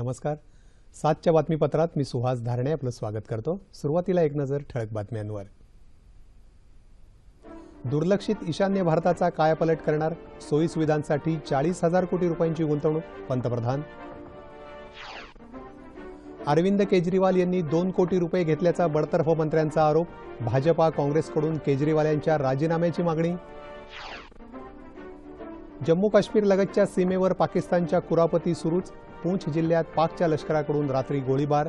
नमस्कार. सातच्या बातमीपत्रात मी सुहास धारणे आपलं स्वागत करतो. सुरुवातीला एक नजर ठळक बातम्यांवर. दुर्लक्षित ईशान्य भारताचा कायापलट करणार सोयी सुविधांसाठी चाळीस हजार कोटी रुपयांची गुंतवणूक पंतप्रधान. अरविंद केजरीवाल यांनी दोन कोटी रुपये घेतल्याचा बडतर्फ मंत्र्यांचा आरोप भाजपा काँग्रेसकडून केजरीवाल यांच्या राजीनाम्याची मागणी. जम्मू काश्मीर लगतच्या सीमेवर पाकिस्तानच्या कुरापती सुरूच पूंछ जिल्ह्यात पाकच्या लष्कराकडून रात्री गोळीबार.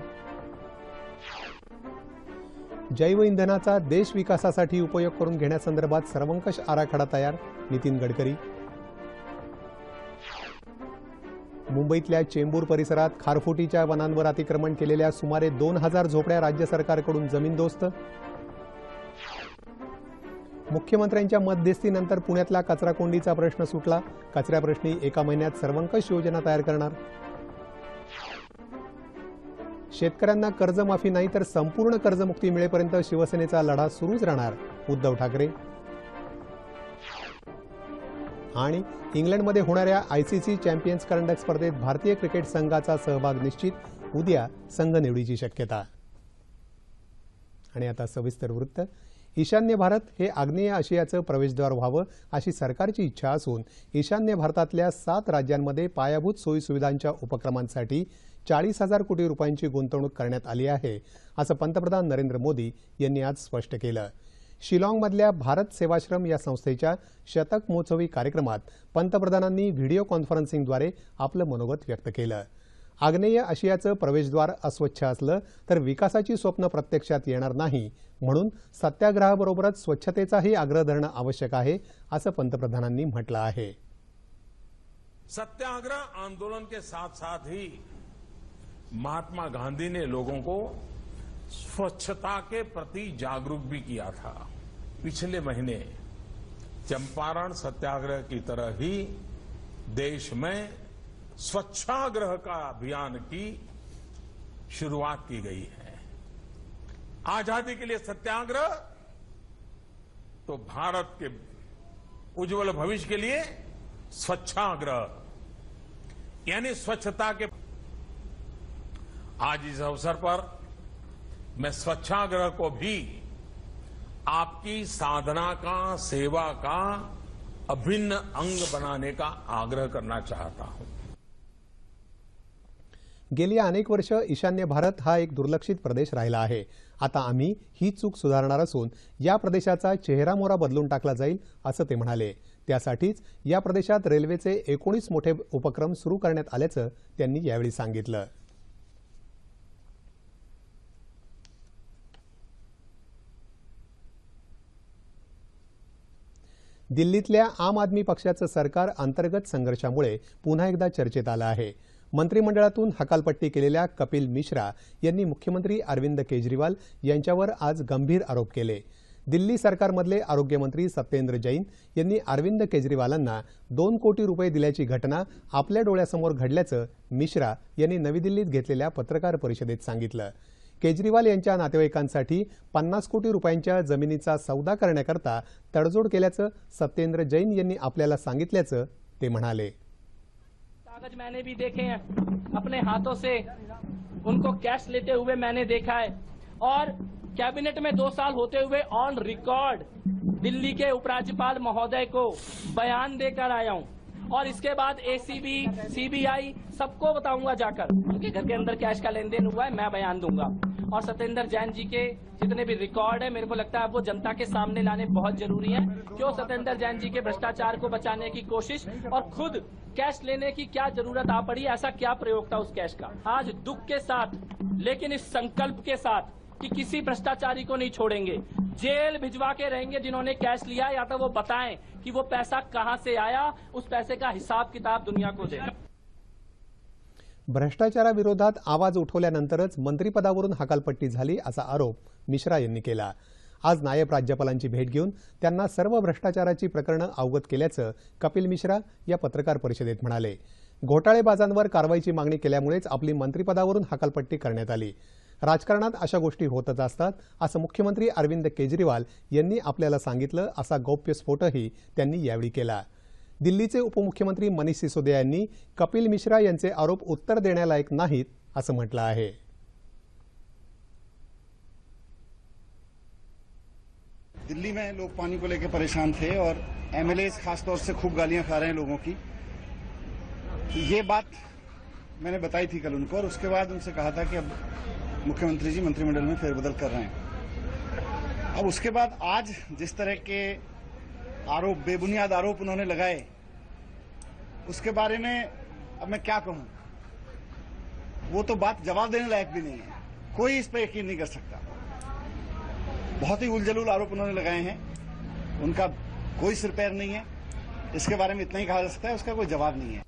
जैव इंधनाचा देश विकासासाठी उपयोग करून घेण्यासंदर्भात सर्वंकष आराखडा तयार नितीन गडकरी. मुंबईतल्या चेंबूर परिसरात खारफुटीच्या वनांवर अतिक्रमण केलेल्या सुमारे दोन हजार झोपड्या राज्य सरकारकडून जमीनदोस्त मुख्यमंत्र्यांच्या मध्यस्थीनंतर पुण्यातला कचराकोंडीचा प्रश्न सुटला. कचऱ्याप्रश्नी एका महिन्यात सर्वंकष योजना तयार करणार. शेतकऱ्यांना कर्जमाफी नाही तर संपूर्ण कर्जमुक्ती मिळेपर्यंत शिवसेनेचा लढा सुरूच राहणार उद्धव ठाकरे. आणि इंग्लंडमध्ये होणाऱ्या आयसीसी चॅम्पियन्स करंडक स्पर्धेत भारतीय क्रिकेट संघाचा सहभाग निश्चित उद्या संघ निवडीची शक्यता. आणि आता सविस्तर वृत्त. ईशान्य भारत हे आग्नेय आशियाचं प्रवेशद्वार व्हावं अशी सरकारची इच्छा असून ईशान्य भारतातल्या सात राज्यांमध्ये पायाभूत सोयीसुविधांच्या उपक्रमांसाठी चाळीस हजार कोटी रुपयांची गुंतवणूक करण्यात आली आहे असं पंतप्रधान नरेंद्र मोदी यांनी आज स्पष्ट केलं. शिलाँगमधल्या भारत सेवाश्रम या संस्थेच्या शतक महोत्सवी कार्यक्रमात पंतप्रधानांनी व्हिडिओ कॉन्फरन्सिंगद्वारे आपलं मनोगत व्यक्त केलं. आग्नेय आशियाचं प्रवेशद्वार अस्वच्छ असलं तर विकासाची स्वप्न प्रत्यक्षात येणार नाही म्हणून सत्याग्रहाबरोबरच स्वच्छतेचाही आग्रह धरणं आवश्यक आहे असं पंतप्रधानांनी म्हटलं आहे. सत्याग्रह आंदोलन के साथ साथ ही महात्मा गांधी ने लोगों को स्वच्छता के प्रति जागरूक भी किया था। पिछले महीने चंपारण सत्याग्रह की तरह ही देश में स्वच्छाग्रह का अभियान की शुरुआत की गई है। आज़ादी के लिए सत्याग्रह तो भारत के उज्जवल भविष्य के लिए स्वच्छाग्रह, यानी स्वच्छता के आज इस अवसर पर मैं स्वच्छाग्रह को भी आपकी साधना का सेवा का अभिन्न अंग बनाने का आग्रह करना चाहता हूं। गेली अनेक वर्ष ईशान्य भारत हा एक दुर्लक्षित प्रदेश राहिला आहे. आता आम्ही ही चूक सुधारणार असून या प्रदेशाचा चेहरामोहरा बदलून टाकला जाईल असं ते म्हणाले. त्यासाठीच या प्रदेशात रेल्वेचे एकोणीस मोठे उपक्रम सुरू करण्यात आल्याचं त्यांनी यावेळी सांगितलं. दिल्लीतल्या आम आदमी पक्षाचं सरकार अंतर्गत संघर्षामुळे पुन्हा एकदा चर्चेत आलं आहे. मंत्रिमंडळातून हकालपट्टी केलेल्या कपिल मिश्रा यांनी मुख्यमंत्री अरविंद केजरीवाल यांच्यावर आज गंभीर आरोप केले. दिल्ली सरकारमधले आरोग्यमंत्री सत्येंद्र जैन यांनी अरविंद केजरीवालांना दोन कोटी रुपये दिल्याची घटना आपल्या डोळ्यासमोर घडल्याचं मिश्रा यांनी नवी दिल्लीत घेतलेल्या पत्रकार परिषदेत सांगितलं. केजरीवाल यांच्या नातेवाईकांसाठी पन्नास कोटी रुपयांच्या जमिनीचा सौदा करण्याकरता तडजोड सत्येंद्र जैन यांनी आपल्याला सांगितल्याचं ते म्हणाले. कागज़ मैंने भी देखे हैं, अपने हाथों से उनको कैश लेते हुए मैंने देखा है। और कैबिनेट में दो साल होते हुए ऑन रिकॉर्ड दिल्ली के उपराज्यपाल महोदय को बयान देकर आया हूँ। और इसके बाद एसीबी सीबीआई सबको बताऊँगा जाकर उनके घर के अंदर कैश का लेन देन हुआ है, मैं बयान दूँगा। और सत्येंद्र जैन जी के जितने भी रिकॉर्ड है, मेरे को लगता है वो जनता के सामने लाने बहुत ज़रूरी है। क्यों सत्येंद्र जैन जी के भ्रष्टाचार को बचाने की कोशिश और खुद कैश लेने की क्या ज़रूरत आ पड़ी, ऐसा क्या प्रयोग था उस कैश का? आज दुख के साथ, लेकिन इस संकल्प के साथ कि किसी भ्रष्टाचारी को नहीं छोड़ेंगे। जेल भिजवा के रहेंगे जिन्होंने कैश लिया, या तो वो बताएँ कि वो पैसा कहाँ से आया, उस पैसे का हिसाब किताब दुनिया को दे। भ्रष्टाचाराविरोधात आवाज उठवल्यानंतरच मंत्रिपदावरून हकालपट्टी झाली असा आरोप मिश्रा यांनी केला. आज नायब राज्यपालांची भेट घेऊन त्यांना सर्व भ्रष्टाचाराची प्रकरणं अवगत केल्याचं कपिल मिश्रा या पत्रकार परिषदेत म्हणाले. घोटाळेबाजांवर कारवाईची मागणी केल्यामुळेच आपली मंत्रिपदावरून हकालपट्टी करण्यात आली. राजकारणात अशा गोष्टी होतच असतात असं मुख्यमंत्री अरविंद केजरीवाल यांनी आपल्याला सांगितलं असा गौप्यस्फोटही त्यांनी यावेळी केला. दिल्लीचे उपमुख्यमंत्री मनीष सिसोदिया कपिल मिश्रा यांचे आरोप उत्तर देण्यालायक नाहीत, असं म्हटलं आहे. दिल्ली में लोग पानी को लेकर परेशान थे और एमएलए खासतौर से खूब गालियाँ खा रहे हैं लोगों की। ये बात मैंने बताई थी कल उनको और उसके बाद उनसे कहा था कि अब मुख्यमंत्री जी मंत्रिमंडल में फेरबदल कर रहे हैं। अब उसके बाद आज जिस तरह के आरोप, बेबुनियाद आरोप उन्होंने लगाए उसके बारे में अब मैं क्या कहूँ? वो तो बात जवाब देने लायक भी नहीं है। कोई इस पर यकीन नहीं कर सकता। बहुत ही उलझलूल आरोप उन्होंने लगाए हैं। उनका कोई सिर पैर नहीं है। इसके बारे में इतना ही कहा जा सकता है, उसका कोई जवाब नहीं है।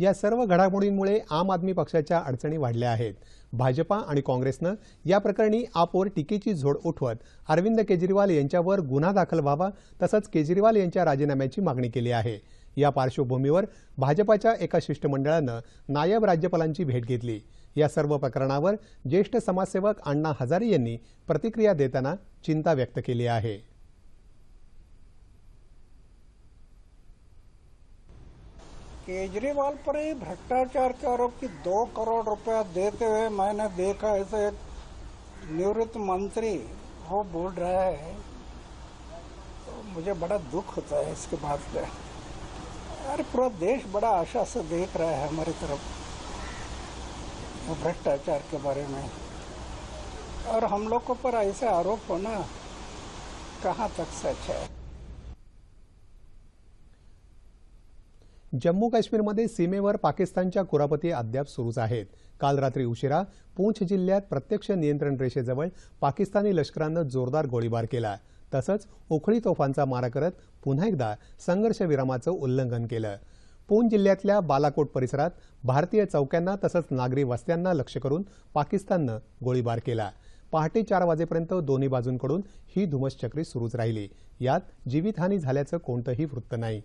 या सर्व घडामोडींमुळे आम आदमी पक्षाच्या अडचणी वाढल्या आहेत. भाजपा आणि काँग्रेसनं या प्रकरणी आपवर टीकेची झोड उठवत अरविंद केजरीवाल यांच्यावर गुन्हा दाखल व्हावा तसंच केजरीवाल यांच्या राजीनाम्याची मागणी केली आहे. या पार्श्वभूमीवर भाजपाच्या एका शिष्टमंडळानं नायब राज्यपालांची भेट घेतली. या सर्व प्रकरणावर ज्येष्ठ समाजसेवक अण्णा हजारे यांनी प्रतिक्रिया देताना चिंता व्यक्त केली आहे. केजरीवाल पर ही भ्रष्टाचार के आरोप की दो करोड़ रुपया देते हुए मैंने देखा ऐसे एक निवृत्त मंत्री वो बोल रहा है। तो मुझे बड़ा दुख होता है इसके बात में। यार पूरा देश बड़ा आशा से देख रहा है हमारी तरफ भ्रष्टाचार के बारे में। और हम लोगों पर ऐसे आरोप होना कहाँ तक सच है? जम्मू काश्मीरमध्ये सीमेवर पाकिस्तानच्या कुरापती अद्याप सुरूच आहेत. काल रात्री उशिरा पूंछ जिल्ह्यात प्रत्यक्ष नियंत्रण रेषेजवळ पाकिस्तानी लष्करानं जोरदार गोळीबार केला. तसंच उखळी तोफांचा मारा करत पुन्हा एकदा संघर्षविरामाचं उल्लंघन केलं. पूंछ जिल्ह्यातल्या बालाकोट परिसरात भारतीय चौक्यांना तसंच नागरी वस्त्यांना लक्ष करून पाकिस्ताननं गोळीबार केला. पहाटे चार वाजेपर्यंत दोन्ही बाजूंकडून ही धुमसचक्री सुरूच राहिली. यात जीवितहानी झाल्याचं कोणतंही वृत्त नाही.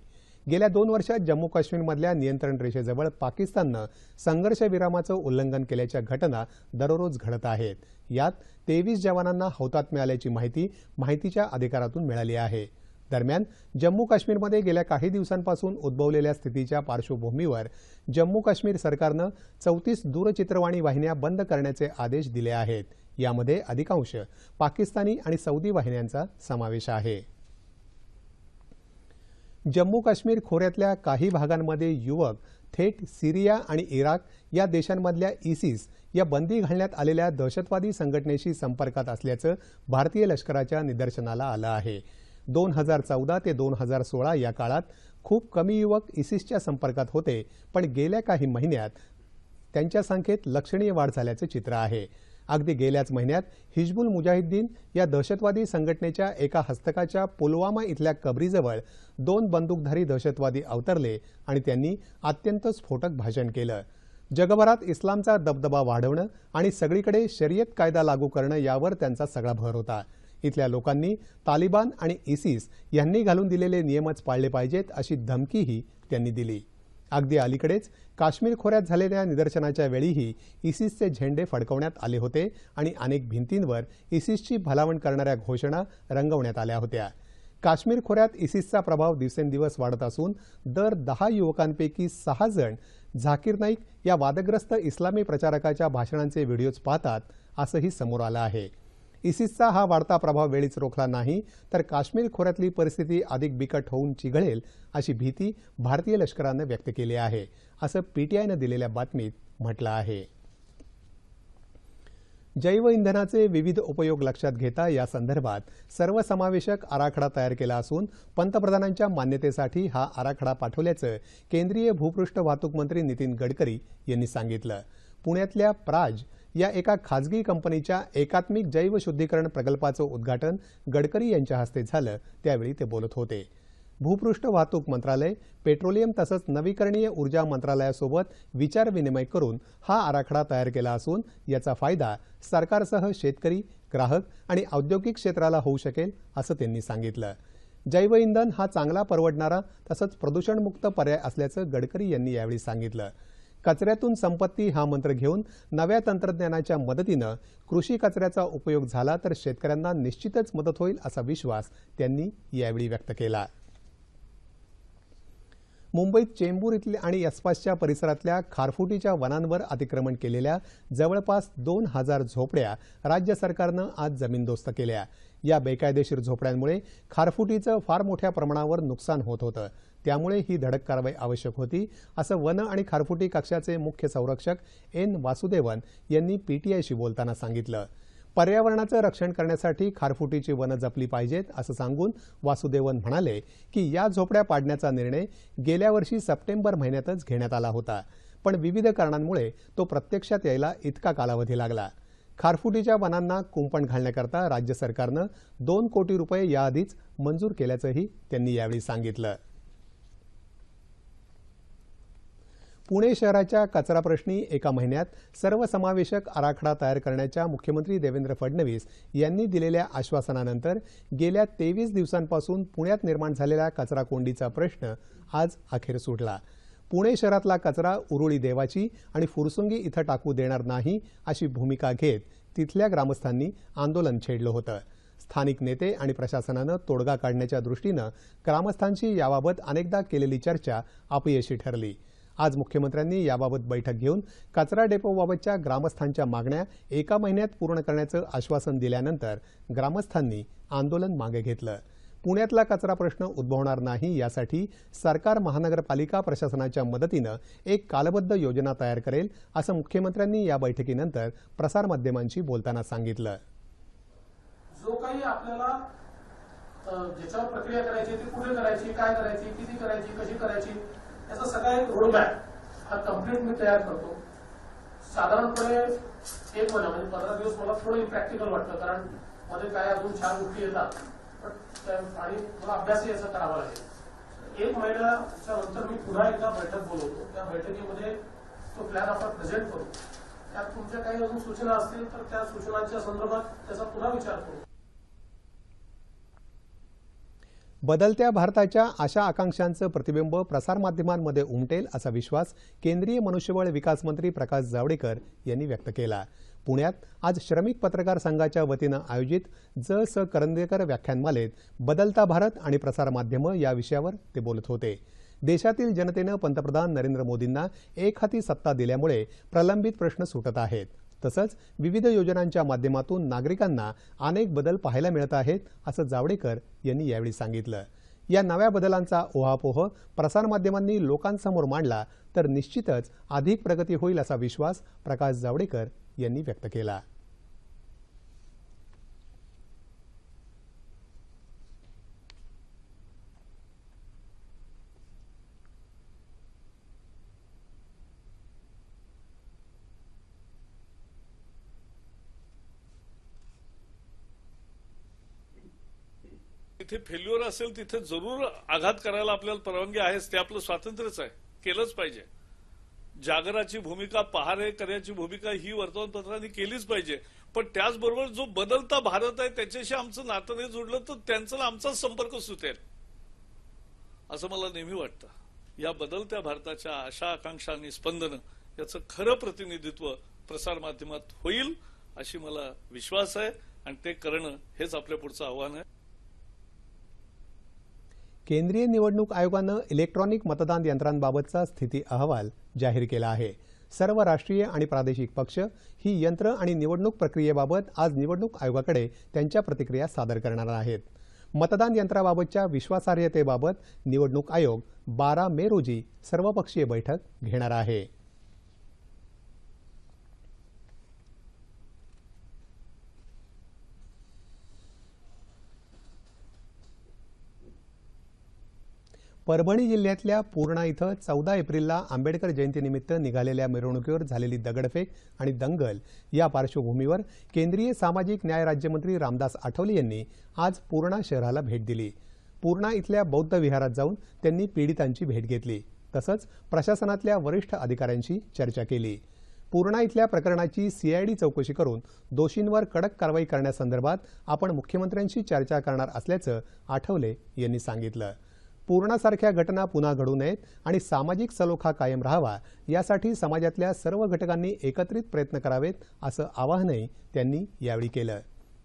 गेल्या दोन वर्षात जम्मू काश्मीरमधल्या नियंत्रण रेषेजवळ पाकिस्ताननं संघर्षविरामाचं उल्लंघन केल्याच्या घटना दररोज घडत आहेत. यात तेवीस जवानांना हौतात्म्य आल्याची माहिती माहितीच्या अधिकारातून मिळाली आहे. दरम्यान जम्मू काश्मीरमध्ये गेल्या काही दिवसांपासून उद्भवलेल्या स्थितीच्या पार्श्वभूमीवर जम्मू काश्मीर सरकारनं चौतीस दूरचित्रवाणी वाहिन्या बंद करण्याचे आदेश दिले आहेत. यामध्ये अधिकांश पाकिस्तानी आणि सौदी वाहिन्यांचा समावेश आहे. जम्मू काश्मीर खोऱ्यातल्या काही भागांमध्ये युवक थेट सिरिया आणि इराक या देशांमधल्या इसिस या बंदी घालण्यात आलेल्या दहशतवादी संघटनेशी संपर्कात असल्याचं भारतीय लष्कराच्या निदर्शनाला आलं आहे. दोन हजार चौदा ते दोन हजार सोळा या काळात खूप कमी युवक इसिसच्या संपर्कात होते पण गेल्या काही महिन्यात त्यांच्या संख्येत लक्षणीय वाढ झाल्याचं चित्र आहे. अगदी गेल्याच महिन्यात हिजबुल मुजाहिद्दीन या दहशतवादी संघटनेच्या एका हस्तकाच्या पुलवामा इथल्या कबरीजवळ दोन बंदूकधारी दहशतवादी अवतरले आणि त्यांनी अत्यंत स्फोटक भाषण केलं. जगभरात इस्लामचा दबदबा वाढवणं आणि सगळीकडे शर्यत कायदा लागू करणं यावर त्यांचा सगळा भर होता. इथल्या लोकांनी तालिबान आणि इसिस यांनी घालून दिलेले नियमच पाळले पाहिजेत अशी धमकीही त्यांनी दिली. अगदी अलीकडेच काश्मीर खोऱ्यात झालेल्या निदर्शनाच्या वेळीही इसिसचे झेंडे फडकवण्यात आले होते आणि अनेक भिंतींवर इसिसची भलावण करणाऱ्या घोषणा रंगवण्यात आल्या होत्या. काश्मीर खोऱ्यात इसिसचा प्रभाव दिवसेंदिवस वाढत असून दर दहा युवकांपैकी सहा जण झाकीर नाईक या वादग्रस्त इस्लामी प्रचारकाच्या भाषणांचे व्हिडिओज पाहतात असंही समोर आलं आहे. इसिसचा हा वाढता प्रभाव वेळीच रोखला नाही तर काश्मीर खोऱ्यातली परिस्थिती अधिक बिकट होऊन चिघळेल अशी भीती भारतीय लष्करानं व्यक्त केली आहे असं पीटीआयनं दिलेल्या बातमीत म्हटलं आहे. जैव इंधनाचे विविध उपयोग लक्षात घेता या संदर्भात सर्वसमावेशक आराखडा तयार केला असून पंतप्रधानांच्या मान्यतेसाठी हा आराखडा पाठवल्याचं केंद्रीय भूपृष्ठ वाहतूक मंत्री नितीन गडकरी यांनी सांगितलं. पुण्यातल्या प्राज या एका खाजगी कंपनीच्या एकात्मिक जैवशुद्धीकरण प्रकल्पाचं उद्घाटन गडकरी यांच्या हस्ते झालं त्यावेळी ते बोलत होते. भूपृष्ठ वाहतूक मंत्रालय पेट्रोलियम तसंच नवीकरणीय ऊर्जा मंत्रालयासोबत विचारविनिमय करून हा आराखडा तयार केला असून याचा फायदा सरकारसह शेतकरी ग्राहक आणि औद्योगिक क्षेत्राला होऊ शकेल असं त्यांनी सांगितलं. जैव इंधन हा चांगला परवडणारा तसंच प्रदूषणमुक्त पर्याय असल्याचं गडकरी यांनी यावेळी सांगितलं. कचऱ्यातून संपत्ती हा मंत्र घेऊन नव्या तंत्रज्ञानाच्या मदतीनं कृषी कचऱ्याचा उपयोग झाला तर शेतकऱ्यांना निश्चितच मदत होईल असा विश्वास त्यांनी यावेळी व्यक्त केला. मुंबईत चेंबूर इथल्या आणि आसपासच्या परिसरातल्या खारफुटीच्या वनांवर अतिक्रमण केलेल्या जवळपास दोन हजार झोपड्या राज्य सरकारनं आज जमीनदोस्त केल्या. या बेकायदेशीर झोपड्यांमुळे खारफुटीचं फार मोठ्या प्रमाणावर नुकसान होत होतं. त्यामुळे ही धडक कारवाई आवश्यक होती असं वन आणि खारफुटी कक्षाचे मुख्य संरक्षक एन वासुदेवन यांनी पीटीआयशी बोलताना सांगितलं. पर्यावरणाचं रक्षण करण्यासाठी खारफुटीची वनं जपली पाहिजेत असं सांगून वासुदेवन म्हणाले की या झोपड्या पाडण्याचा निर्णय गेल्या वर्षी सप्टेंबर महिन्यातच घेण्यात आला होता पण विविध कारणांमुळे तो प्रत्यक्षात यायला इतका कालावधी लागला. खारफुटीच्या वनांना कुंपण घालण्याकरता राज्य सरकारनं दोन कोटी रुपये याआधीच मंजूर केल्याचंही त्यांनी यावेळी सांगितलं. पुणे शहराच्या कचरा प्रश्नी एका महिन्यात सर्वसमावेशक आराखडा तयार करण्याच्या मुख्यमंत्री देवेंद्र फडणवीस यांनी दिलेल्या आश्वासनानंतर गेल्या तेवीस दिवसांपासून पुण्यात निर्माण झालेल्या कचरा कोंडीचा प्रश्न आज अखेर सुटला. पुणे शहरातला कचरा उरुळी देवाची आणि फुरसुंगी इथं टाकू देणार नाही अशी भूमिका घेत तिथल्या ग्रामस्थांनी आंदोलन छेडलं होतं. स्थानिक नेते आणि प्रशासनानं तोडगा काढण्याच्या दृष्टीनं ग्रामस्थांशी याबाबत अनेकदा केलेली चर्चा अपयशी ठरली. आज मुख्यमंत्र्यांनी याबाबत बैठक घेऊन कचरा डेपोबाबतच्या ग्रामस्थांच्या मागण्या एका महिन्यात पूर्ण करण्याचं आश्वासन दिल्यानंतर ग्रामस्थांनी आंदोलन मागे घेतलं. पुण्यातला कचरा प्रश्न उद्भवणार नाही यासाठी सरकार महानगरपालिका प्रशासनाच्या मदतीनं एक कालबद्ध योजना तयार करेल असं मुख्यमंत्र्यांनी या बैठकीनंतर प्रसारमाध्यमांशी बोलताना सांगितलं. जो काही आपल्याला ज्याच्यावर प्रक्रिया करायची ती कुठे करायची काय करायची किती करायची कशी करायची याचा सगळा एक रोडमॅप हा कंप्लीट मी तयार करतो. साधारणपणे एक महिना म्हणजे पंधरा दिवस मला थोडं इम्प्रॅक्टिकल वाटतं कारण मध्ये काय अजून चार गोष्टी येतात. पण त्या- आणि मला अभ्यासही याचा करावा लागेल. एक महिन्याच्या नंतर मी पुन्हा एकदा बैठक बोलवतो. त्या बैठकीमध्ये तो प्लॅन आपण प्रेझेंट करू. त्यात तुमच्या काही अजून सूचना असतील तर त्या सूचनांच्या संदर्भात त्याचा पुन्हा विचार करू. बदलत्या भारताच्या आशा आकांक्षांचं प्रतिबिंब प्रसारमाध्यमांमध्ये उमटेल असा विश्वास केंद्रीय मनुष्यबळ विकास मंत्री प्रकाश जावडेकर यांनी व्यक्त केला. पुण्यात आज श्रमिक पत्रकार संघाच्या वतीनं आयोजित ज स करंदेकर व्याख्यानमालेत बदलता भारत आणि प्रसारमाध्यमं या विषयावर ते बोलत होते. देशातील जनतेनं पंतप्रधान नरेंद्र मोदींना एक हाती सत्ता दिल्यामुळे प्रलंबित प्रश्न सुटत आहेत. तसंच विविध योजनांच्या माध्यमातून नागरिकांना अनेक बदल पाहायला मिळत आहेत असं जावडेकर यांनी यावेळी सांगितलं. या नव्या बदलांचा ओहापोह प्रसारमाध्यमांनी लोकांसमोर मांडला तर निश्चितच अधिक प्रगती होईल असा विश्वास प्रकाश जावडेकर यांनी व्यक्त केला. जिथे फेल्युअर असेल तिथे जरूर आघात करायला आपल्याला परवानगी आहेच. ते आपलं स्वातंत्र्यच आहे. केलंच पाहिजे. जागराची भूमिका पहारे करण्याची भूमिका ही वर्तमानपत्रांनी केलीच पाहिजे. पण त्याचबरोबर जो बदलता भारत आहे त्याच्याशी आमचं नातं नाही जुडलं तर त्यांचा आमचाच संपर्क सुटेल. असं मला नेहमी वाटतं. या बदलत्या भारताच्या आशा आकांक्षा आणि स्पंदनं याचं खरं प्रतिनिधित्व प्रसारमाध्यमात होईल अशी मला विश्वास आहे. आणि ते करणं हेच आपल्या पुढचं आव्हान आहे. केंद्रीय निवडणूक आयोगानं इलेक्ट्रॉनिक मतदान यंत्रांबाबतचा स्थिती अहवाल जाहीर केला आहे. सर्व राष्ट्रीय आणि प्रादेशिक पक्ष ही यंत्र आणि निवडणूक प्रक्रियेबाबत आज निवडणूक आयोगाकडे त्यांच्या प्रतिक्रिया सादर करणार आहेत. मतदान यंत्राबाबतच्या विश्वासार्हतेबाबत निवडणूक आयोग बारा मे रोजी सर्वपक्षीय बैठक घेणार आहे. परभणी जिल्ह्यातल्या पूर्णा इथं चौदा एप्रिलला आंबेडकर जयंतीनिमित्त निघालेल्या मिरवणुकीवर झालेली दगडफेक आणि दंगल या पार्श्वभूमीवर केंद्रीय सामाजिक न्याय राज्यमंत्री रामदास आठवले यांनी आज पूर्णा शहराला भेट दिली. पूर्णा इथल्या बौद्ध विहारात जाऊन त्यांनी पीडितांची भेट घेतली. तसंच प्रशासनातल्या वरिष्ठ अधिकाऱ्यांशी चर्चा केली. पूर्णा इथल्या प्रकरणाची सीआयडी चौकशी करून दोषींवर कडक कारवाई करण्यासंदर्भात आपण मुख्यमंत्र्यांशी चर्चा करणार असल्याचं आठवले यांनी सांगितलं. पूर्णासारख्या घटना पुन्हा घडू नयेत आणि सामाजिक सलोखा कायम राहावा यासाठी समाजातल्या सर्व घटकांनी एकत्रित प्रयत्न करावेत असं आवाहनही त्यांनी यावेळी केलं.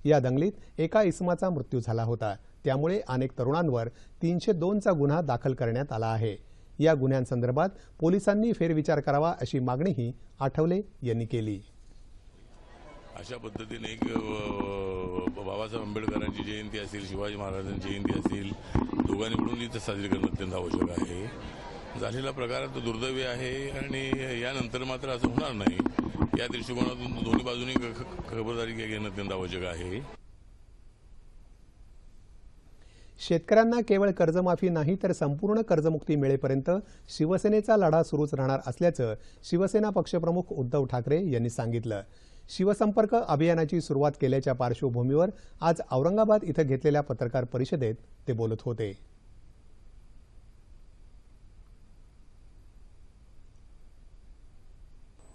या दंगलीत एका इसमाचा मृत्यू झाला होता. त्यामुळे अनेक तरुणांवर तीनशे दोनचा गुन्हा दाखल करण्यात आला आहे. या गुन्ह्यांसंदर्भात पोलिसांनी फेरविचार करावा अशी मागणीही आठवले यांनी केली. अशा पद्धतीने एक बाबासाहेब आंबेडकरांची जयंती असेल शिवाजी महाराजांची जयंती असेल दोघांनी मिळून इथं साजरी करणं अत्यंत आवश्यक आहे. झालेला प्रकार तो दुर्दैवी आहे आणि यानंतर मात्र असं होणार नाही. या दृष्टिकोनातून दोन्ही बाजूनी खबरदारी घेणं अत्यंत आवश्यक आहे. शेतकऱ्यांना केवळ कर्जमाफी नाही तर संपूर्ण कर्जमुक्ती मिळेपर्यंत शिवसेनेचा लढा सुरूच राहणार असल्याचं शिवसेना पक्षप्रमुख उद्धव ठाकरे यांनी सांगितलं. शिवसंपर्क अभियानाची सुरुवात केल्याच्या पार्श्वभूमीवर आज औरंगाबाद इथं घेतलेल्या पत्रकार परिषदेत ते बोलत होते.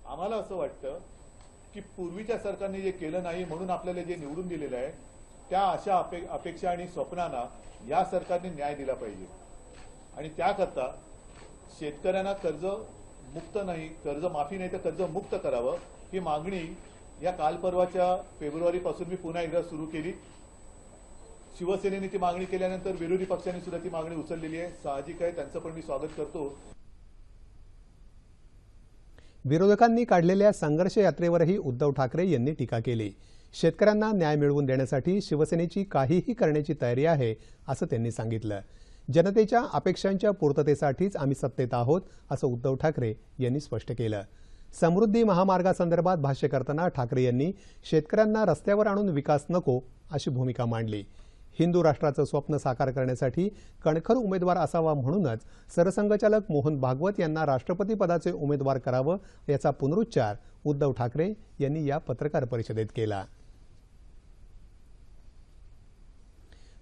आम्हाला असं वाटतं की पूर्वीच्या सरकारने जे केलं नाही म्हणून आपल्याला जे निवडून दिलेलं आहे त्या अशा अपे अपेक्षा आणि स्वप्नांना या सरकारने न्याय दिला पाहिजे. आणि त्याकरता शेतकऱ्यांना कर्ज मुक्त नाही कर्ज माफी नाही तर कर्ज मुक्त करावं ही मागणी या कालपर्वाच्या फेब्रुवारीपासून मी पुन्हा एकदा सुरू केली. शिवसेनेने ती मागणी केल्यानंतर विरोधी पक्षांनी सुद्धा ती मागणी उचललेली आहे. साहजिक आहे त्यांचं पण मी स्वागत करतो. विरोधकांनी काढलेल्या संघर्ष यात्रेवरही उद्धव ठाकरे यांनी टीका केली. शेतकऱ्यांना न्याय मिळवून देण्यासाठी शिवसेनेची काहीही करण्याची तयारी आहे असं त्यांनी सांगितलं. जनतेच्या अपेक्षांच्या पूर्ततेसाठीच आम्ही सत्तेत आहोत असं उद्धव ठाकरे यांनी स्पष्ट केलं. समृद्धी महामार्गासंदर्भात भाष्य करताना ठाकरे यांनी शेतकऱ्यांना रस्त्यावर आणून विकास नको अशी भूमिका मांडली. हिंदू राष्ट्राचं स्वप्न साकार करण्यासाठी कणखर उमेदवार असावा म्हणूनच सरसंघचालक मोहन भागवत यांना राष्ट्रपती पदाचे उमेदवार करावं याचा पुनरुच्चार उद्धव ठाकरे यांनी या पत्रकार परिषदेत केला.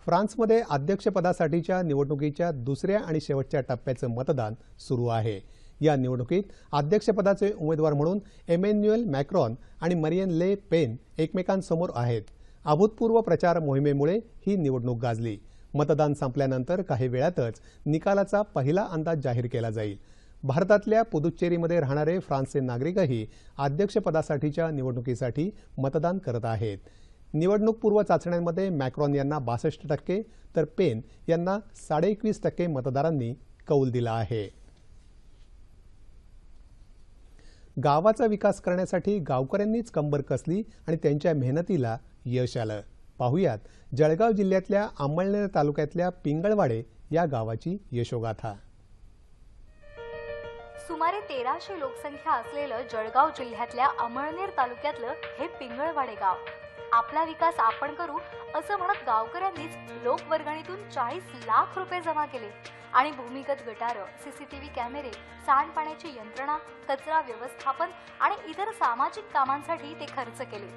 फ्रान्समध्ये अध्यक्षपदासाठीच्या निवडणुकीच्या दुसऱ्या आणि शेवटच्या टप्प्याचं मतदान सुरू आहे. या निवडणुकीत अध्यक्षपदाचे उमेदवार म्हणून एमॅन्युएल मॅक्रॉन आणि मरियन ले पेन एकमेकांसमोर आहेत. अभूतपूर्व प्रचार मोहिमेमुळे ही निवडणूक गाजली. मतदान संपल्यानंतर काही वेळातच निकालाचा पहिला अंदाज जाहीर केला जाईल. भारतातल्या पुदुच्चेरीमध्ये राहणारे फ्रान्सचे नागरिकही अध्यक्षपदासाठीच्या निवडणुकीसाठी मतदान करत आहेत. निवडणूकपूर्व चाचण्यांमध्ये मॅक्रॉन यांना बासष्ट टक्के तर पेन यांना साडेएकवीस टक्के मतदारांनी कौल दिला आहे. गावाचा विकास करण्यासाठी गावकऱ्यांनीच कंबर कसली आणि त्यांच्या मेहनतीला यश आलं. पाहुयात जळगाव जिल्ह्यातल्या अंमळनेर तालुक्यातल्या पिंगळवाडे या गावाची यशोगाथा. सुमारे तेराशे लोकसंख्या असलेलं जळगाव जिल्ह्यातल्या अमळनेर तालुक्यातलं हे पिंगळवाडे गाव. आपला विकास आपण करू असं म्हणत गावकऱ्यांनीच लोकवर्गणीतून चाळीस लाख रुपये जमा केले. आणि भूमिगत गटारं सीसीटीव्ही कॅमेरे सांडपाण्याची यंत्रणा कचरा व्यवस्थापन आणि इतर सामाजिक कामांसाठी ते खर्च केले.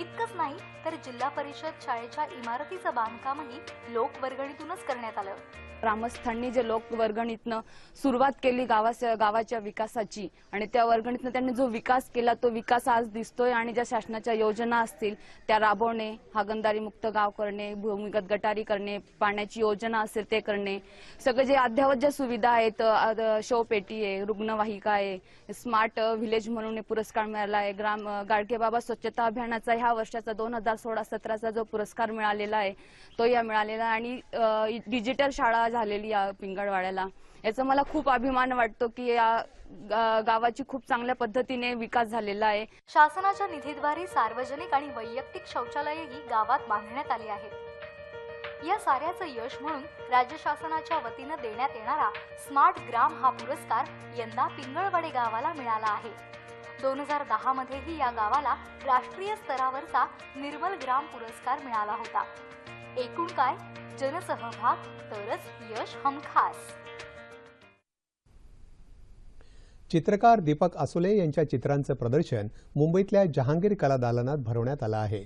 इतकंच नाही तर जिल्हा परिषद शाळेच्या इमारतीचं बांधकामही लोकवर्गणीतूनच करण्यात आलं. ग्रामस्थांनी जे लोक वर्गणीतनं सुरुवात केली गावाच्या गावाच्या विकासाची आणि त्या वर्गणीतनं त्यांनी जो विकास केला तो विकास आज दिसतोय आणि ज्या शासनाच्या योजना असतील त्या राबवणे हागंदारी मुक्त गाव करणे भूमिगत गटारी करणे पाण्याची योजना असेल ते करणे सगळे जे अद्ययावत ज्या सुविधा आहेत शवपेटी आहे रुग्णवाहिका आहे स्मार्ट व्हिलेज म्हणून हे पुरस्कार मिळाला आहे ग्राम गाडगेबाबा स्वच्छता अभियानाचा ह्या वर्षाचा दोन हजार सोळा सतराचा जो पुरस्कार मिळालेला आहे तो या मिळालेला आहे आणि डिजिटल शाळा झालेली या पिंगळवाड्याला. याचा मला खूप अभिमान वाटतो की या गावाची खूप चांगल्या पद्धतीने विकास झालेला आहे. शासनाच्या निधीद्वारे सार्वजनिक आणि वैयक्तिक शौचालयही गावात बांधण्यात आली आहेत. या साऱ्याचं यश म्हणून राज्य शासनाच्या वतीनं देण्यात येणारा स्मार्ट ग्राम हा पुरस्कार यंदा पिंगळवडे गावाला मिळाला आहे. दोन हजार दहा मध्येही या गावाला राष्ट्रीय स्तरावरचा निर्मल ग्राम पुरस्कार मिळाला होता. एकूण काय? जनसहभाग तरच यश हमखास चित्रकार दीपक आसुले यांच्या चित्रांचं प्रदर्शन मुंबईतल्या जहांगीर कला दालनात भरवण्यात आलं आहे.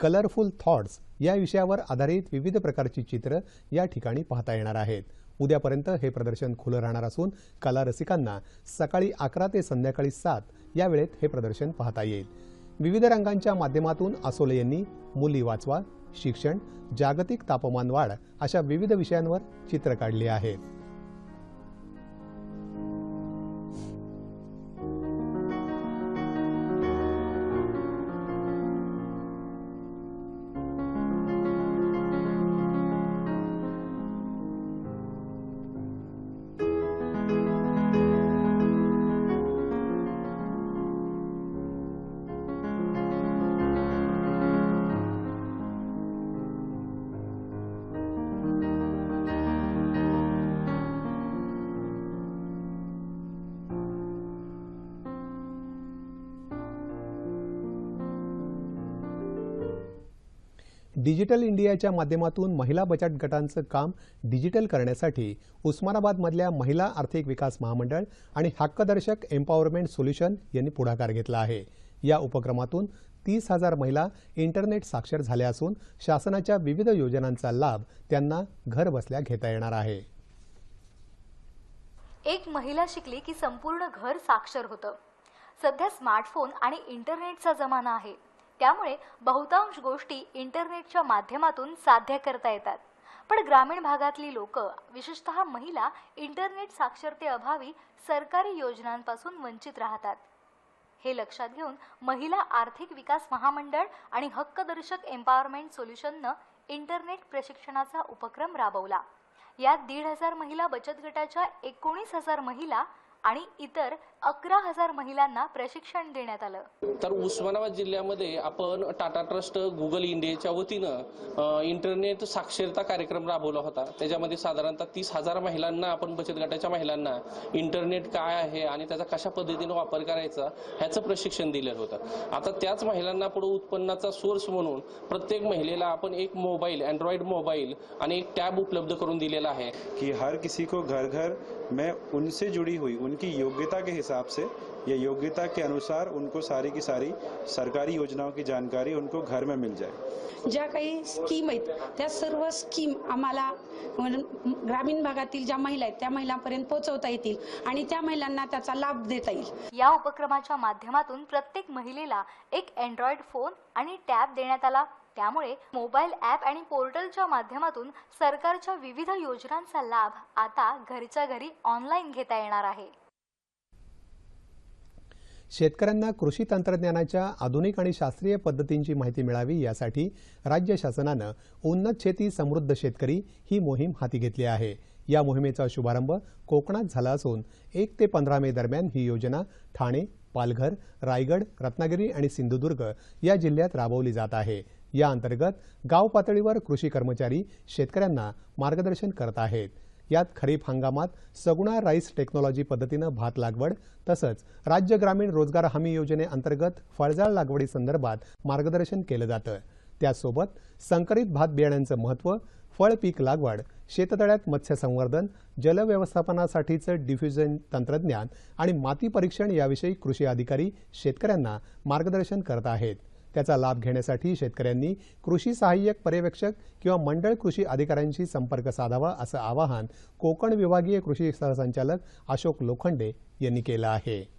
कलरफुल थॉट्स या विषयावर आधारित विविध प्रकारची चित्र या ठिकाणी पाहता येणार आहेत. उद्यापर्यंत हे प्रदर्शन खुलं राहणार असून कला रसिकांना सकाळी अकरा ते संध्याकाळी सात या वेळेत हे प्रदर्शन पाहता येईल. विविध रंगांच्या माध्यमातून आसोले यांनी मुली वाचवा शिक्षण जागतिक तापमान वाढ अशा विविध विषयांवर चित्र काढली आहेत. डिजिटल इंडियाच्या माध्यमातून महिला बचत गटांचं काम डिजिटल करण्यासाठी उस्मानाबादमधल्या महिला आर्थिक विकास महामंडळ आणि हक्कदर्शक एम्पॉवरमेंट सोल्युशन यांनी पुढाकार घेतला आहे. या उपक्रमातून तीस हजार महिला इंटरनेट साक्षर झाल्या असून शासनाच्या विविध योजनांचा लाभ त्यांना घर बसल्या घेता येणार आहे. एक महिला शिकली की संपूर्ण घर साक्षर होतं. सध्या स्मार्टफोन आणि इंटरनेटचा जमाना आहे. त्यामुळे बहुतांश गोष्टी इंटरनेटच्या माध्यमातून साध्य करता येतात. पण ग्रामीण भागातली लोक विशेषतः महिला इंटरनेट साक्षरतेअभावी सरकारी योजनांपासून वंचित राहतात. हे लक्षात घेऊन महिला आर्थिक विकास महामंडळ आणि हक्कदर्शक एम्पॉवरमेंट सोल्युशननं इंटरनेट प्रशिक्षणाचा उपक्रम राबवला. यात दीड हजार महिला बचत गटाच्या एकोणीस हजार महिला आणि इतर अकरा हजार महिलांना प्रशिक्षण देण्यात आलं. तर उस्मानाबाद जिल्ह्यामध्ये आपण टाटा ट्रस्ट गुगल इंडियाच्या वतीनं इंटरनेट साक्षरता कार्यक्रम राबवला होता. त्याच्यामध्ये साधारणतः तीस हजार महिलांना आपण बचत गटाच्या महिलांना इंटरनेट काय आहे आणि त्याचा कशा पद्धतीनं वापर करायचा ह्याचं प्रशिक्षण दिलेलं होतं. आता त्याच महिलांना पुढे उत्पन्नाचा सोर्स म्हणून प्रत्येक महिलेला आपण एक मोबाईल अँड्रॉइड मोबाईल आणि एक टॅब उपलब्ध करून दिलेला आहे. कि हर किसी को घर घर में उनसे जुड़ी हुई उनकी योग्यता के हिसाब से या योग्यता के अनुसार उनको सारी की सारी सरकारी योजनाओं की जानकारी उनको घर में मिल जाए। ज्या काही स्कीम आहेत त्या सर्व स्कीम आम्हाला ग्रामीण भागातील ज्या महिला आहेत त्या महिलांपर्यंत पोहोचवता येतील आणि त्या महिलांना त्याचा लाभ देता येईल. या उपक्रमाच्या माध्यमातून प्रत्येक महिलेला एक अँड्रॉइड फोन आणि टॅब देण्यात आला. त्यामुळे मोबाईल ॲप आणि पोर्टलच्या माध्यमातून सरकारच्या विविध योजनांचा लाभ आता घरच्या घरी ऑनलाईन घेता येणार आहे. शेतकऱ्यांना कृषी तंत्रज्ञानाच्या आधुनिक आणि शास्त्रीय पद्धतींची माहिती मिळावी यासाठी राज्य शासनानं उन्नत शेती समृद्ध शेतकरी ही मोहीम हाती घेतली आहे. या मोहिमेचा शुभारंभ कोकणात झाला असून एक ते पंधरा मे दरम्यान ही योजना ठाणे पालघर रायगड रत्नागिरी आणि सिंधुदुर्ग या जिल्ह्यात राबवली जात आहे. या अंतर्गत गाव पातळीवर कृषी कर्मचारी शेतकऱ्यांना मार्गदर्शन करत आहेत. यात खरीप हंगामात सगुणा राईस टेक्नॉलॉजी पद्धतीनं भात लागवड तसंच राज्य ग्रामीण रोजगार हमी योजनेअंतर्गत फळजाळ लागवडीसंदर्भात मार्गदर्शन केलं जातं. त्यासोबत संकरित भात बियाण्यांचं महत्त्व फळ पीक लागवड शेततळ्यात मत्स्य संवर्धन जलव्यवस्थापनासाठीचं डिफ्युजन तंत्रज्ञान आणि माती परीक्षण याविषयी कृषी अधिकारी शेतकऱ्यांना मार्गदर्शन करत आहेत. त्याचा लाभ घेण्यासाठी शेतकऱ्यांनी कृषी सहाय्यक पर्यवेक्षक किंवा मंडळ कृषी अधिकाऱ्यांशी संपर्क साधावा असं आवाहन कोकण विभागीय कृषी सहसंचालक अशोक लोखंडे यांनी केलं आहे.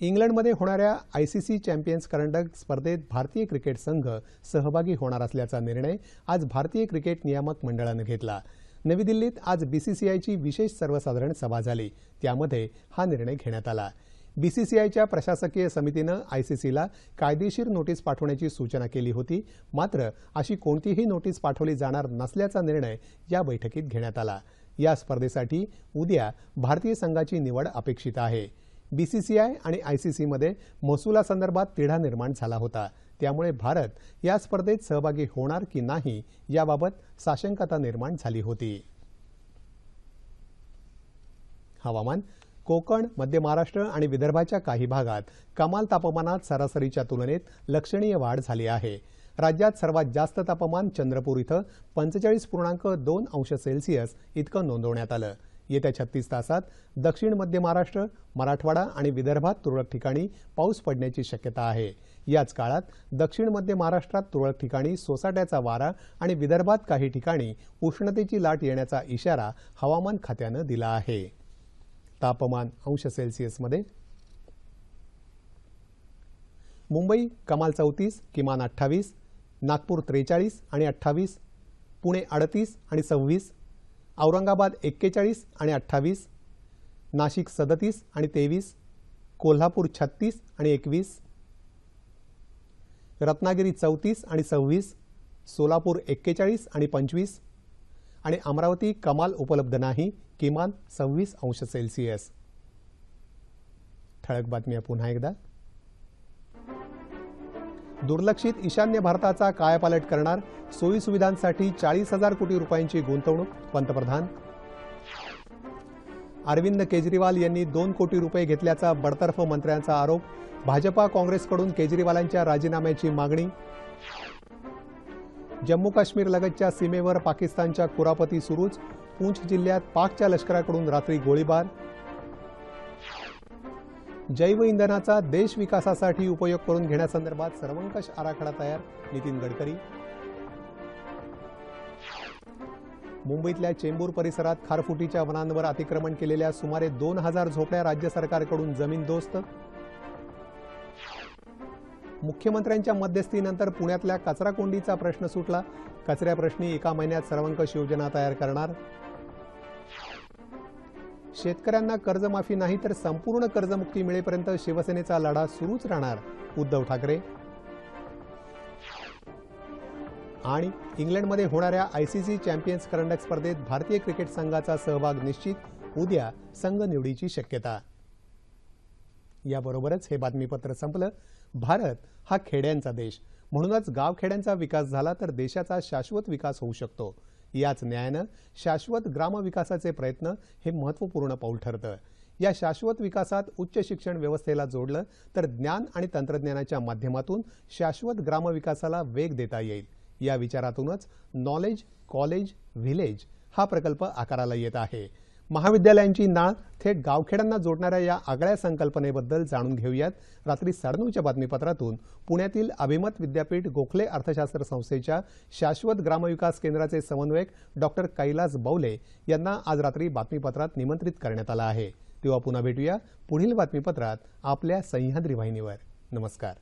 इंग्लंडमध्ये होणाऱ्या आयसीसी चॅम्पियन्स करंडक स्पर्धेत भारतीय क्रिकेट संघ सहभागी होणार असल्याचा निर्णय आज भारतीय क्रिकेट नियामक मंडळानं घेतला. नवी दिल्लीत आज बीसीसीआयची विशेष सर्वसाधारण सभा झाली. त्यामध्ये हा निर्णय घेण्यात आला. बीसीसीआयच्या प्रशासकीय समितीनं आयसीसीला कायदेशीर नोटीस पाठवण्याची सूचना केली होती. मात्र अशी कोणतीही नोटीस पाठवली जाणार नसल्याचा निर्णय या बैठकीत घेण्यात आला. या स्पर्धेसाठी उद्या भारतीय संघाची निवड अपेक्षित आहे. बीसीसीआय आणि आयसीसीमध्ये महसुलासंदर्भात तिढा निर्माण झाला होता. त्यामुळे भारत या स्पर्धेत सहभागी होणार की नाही याबाबत साशंकता निर्माण झाली होती. हवामान कोकण मध्य महाराष्ट्र आणि विदर्भाच्या काही भागात कमाल तापमानात सरासरीच्या तुलनेत लक्षणीय वाढ झाली आहे. राज्यात सर्वात जास्त तापमान चंद्रपूर इथं पंचेचाळीस पूर्णांक दोन अंश सेल्सिअस इतकं नोंदवण्यात आलं. येत्या छत्तीस तासात दक्षिण मध्य महाराष्ट्र मराठवाडा आणि विदर्भात तुरळक ठिकाणी पाऊस पडण्याची शक्यता आहे. याच काळात दक्षिण मध्य महाराष्ट्रात तुरळक ठिकाणी सोसाट्याचा वारा आणि विदर्भात काही ठिकाणी उष्णतेची लाट येण्याचा इशारा हवामान खात्यानं दिला आहे. तापमान अंश सेल्सिअसमध्ये मुंबई कमाल चौतीस किमान अठ्ठावीस नागपूर त्रेचाळीस आणि अठ्ठावीस पुणे अडतीस आणि सव्वीस औरंगाबाद एक्केचाळीस आणि अठ्ठावीस नाशिक सदतीस आणि तेवीस कोल्हापूर छत्तीस आणि एकवीस रत्नागिरी चौतीस आणि सव्वीस सोलापूर एक्केचाळीस आणि पंचवीस आणि अमरावती कमाल उपलब्ध नाही किमान सव्वीस अंश सेल्सिअस. ठळक बातम्या पुन्हा एकदा. दुर्लक्षित ईशान्य भारताचा कायापालट करणार सोयी सुविधांसाठी चाळीस हजार कोटी रुपयांची गुंतवणूक पंतप्रधान. अरविंद केजरीवाल यांनी दोन कोटी रुपये घेतल्याचा बडतर्फ मंत्र्यांचा आरोप भाजपा काँग्रेसकडून केजरीवालांच्या राजीनाम्याची मागणी. जम्मू काश्मीर लगतच्या सीमेवर पाकिस्तानच्या कुरापती सुरूच पूंछ जिल्ह्यात पाकच्या लष्कराकडून रात्री गोळीबार. जैव इंधनाचा देश विकासासाठी उपयोग करून घेण्यासंदर्भात सर्वंकष आराखडा तयार नितीन गडकरी. मुंबईतल्या चेंबूर परिसरात खारफुटीच्या वनांवर अतिक्रमण केलेल्या सुमारे दोन हजार झोपड्या राज्य सरकारकडून जमीनदोस्त मुख्यमंत्र्यांच्या मध्यस्थीनंतर पुण्यातल्या कचरा कोंडीचा प्रश्न सुटला. कचऱ्याप्रश्नी एका महिन्यात सर्वंकष योजना तयार करणार. शेतकऱ्यांना कर्जमाफी नाही तर संपूर्ण कर्जमुक्ती मिळेपर्यंत शिवसेनेचा लढा सुरूच राहणार उद्धव ठाकरे. आणि इंग्लंडमध्ये होणाऱ्या आयसीसी चॅम्पियन्स करंडक स्पर्धेत भारतीय क्रिकेट संघाचा सहभाग निश्चित उद्या संघ निवडीची शक्यता. याबरोबरच हे बातमीपत्र संपलं. भारत हा खेड्यांचा देश. म्हणूनच गावखेड्यांचा विकास झाला तर देशाचा शाश्वत विकास होऊ शकतो. याच न्यायानं शाश्वत ग्रामविकासाचे प्रयत्न हे महत्त्वपूर्ण पाऊल ठरतं. या शाश्वत विकासात उच्च शिक्षण व्यवस्थेला जोडलं तर ज्ञान आणि तंत्रज्ञानाच्या माध्यमातून शाश्वत ग्रामविकासाला वेग देता येईल. या विचारातूनच नॉलेज कॉलेज व्हिलेज हा प्रकल्प आकाराला येत आहे. महाविद्यालयांची नाळ थेट गावखेड्यांना जोडणाऱ्या या आगळ्या संकल्पनेबद्दल जाणून घेऊयात. रात्री साडेनऊच्या बातमीपत्रातून पुण्यातील अभिमत विद्यापीठ गोखले अर्थशास्त्र संस्थेच्या शाश्वत ग्रामविकास केंद्राचे समन्वयक डॉक्टर कैलास बौले यांना आज रात्री बातमीपत्रात निमंत्रित करण्यात आलं आहे. तेव्हा पुन्हा भेटूया पुढील बातमीपत्रात आपल्या सह्याद्री वाहिनीवर. नमस्कार.